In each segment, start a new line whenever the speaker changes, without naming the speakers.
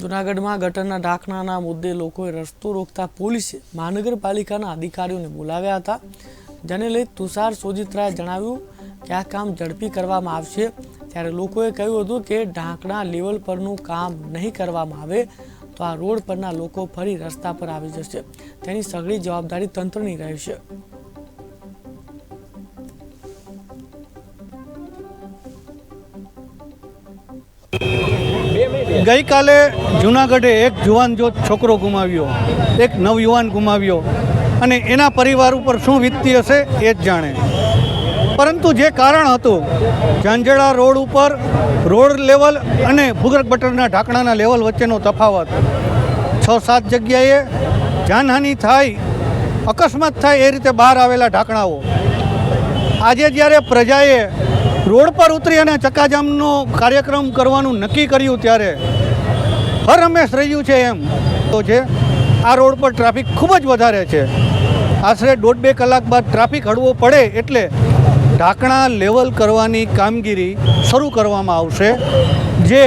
જૂનાગઢમાં ગટરના ઢાંકણાના મુદ્દે લોકોએ રસ્તો રોકતા પોલીસે મહાનગરપાલિકાના અધિકારીઓને બોલાવ્યા હતા. જેને લઈ તુષાર સોજિત્રાએ જણાવ્યું કે આ કામ ઝડપી કરવામાં આવશે. ત્યારે લોકોએ કહ્યું હતું કે ઢાંકણા લેવલ પરનું કામ નહીં કરવામાં આવે તો આ રોડ પરના લોકો ફરી રસ્તા પર આવી જશે. તેની સઘળી જવાબદારી તંત્રની રહેશે.
ગઈકાલે જુનાગઢે એક જુવાન જો છોકરો ગુમાવ્યો, એક નવયુવાન ગુમાવ્યો અને એના પરિવાર ઉપર શું વીતતી હશે એ જ જાણે. પરંતુ જે કારણ હતું, ઝાંઝડા રોડ ઉપર રોડ લેવલ અને ભૂગર્ભ ગટરના ઢાંકણાના લેવલ વચ્ચેનો તફાવત. છ સાત જગ્યાએ જાનહાનિ થાય, અકસ્માત થાય એ રીતે બહાર આવેલા ઢાંકણાઓ. આજે જ્યારે પ્રજાએ રોડ પર ઉતરી અને ચક્કાજામનો કાર્યક્રમ કરવાનું નક્કી કર્યું ત્યારે હર હંમેશ રહ્યું છે એમ. તો છે આ રોડ પર ટ્રાફિક ખૂબ જ વધારે છે. આશરે દોઢ બે કલાક બાદ ટ્રાફિક હળવો પડે એટલે ઢાંકણા લેવલ કરવાની કામગીરી શરૂ કરવામાં આવશે, જે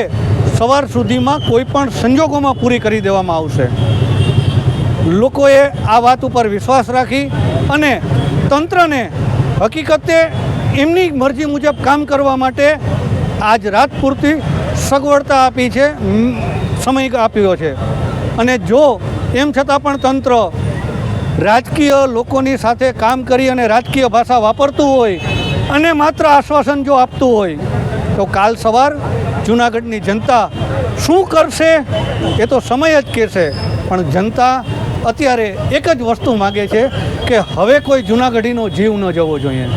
સવાર સુધીમાં કોઈ પણ સંજોગોમાં પૂરી કરી દેવામાં આવશે. લોકોએ આ વાત ઉપર વિશ્વાસ રાખી અને તંત્રને હકીકતે એમની મરજી મુજબ કામ કરવા માટે આજ રાત પૂરતી સગવડતા આપી છે સમય આપ્યો છે. અને જો એમ છતાં પણ તંત્ર રાજકીય લોકોની સાથે કામ કરી અને રાજકીય ભાષા વાપરતું હોય અને માત્ર આશ્વાસન જો આપતું હોય, તો કાલ સવાર જૂનાગઢની જનતા શું કરશે એ તો સમય જ કહેશે. પણ જનતા અત્યારે એક જ વસ્તુ માગે છે કે હવે કોઈ જૂનાગઢીનો જીવ ન જવો જોઈએ.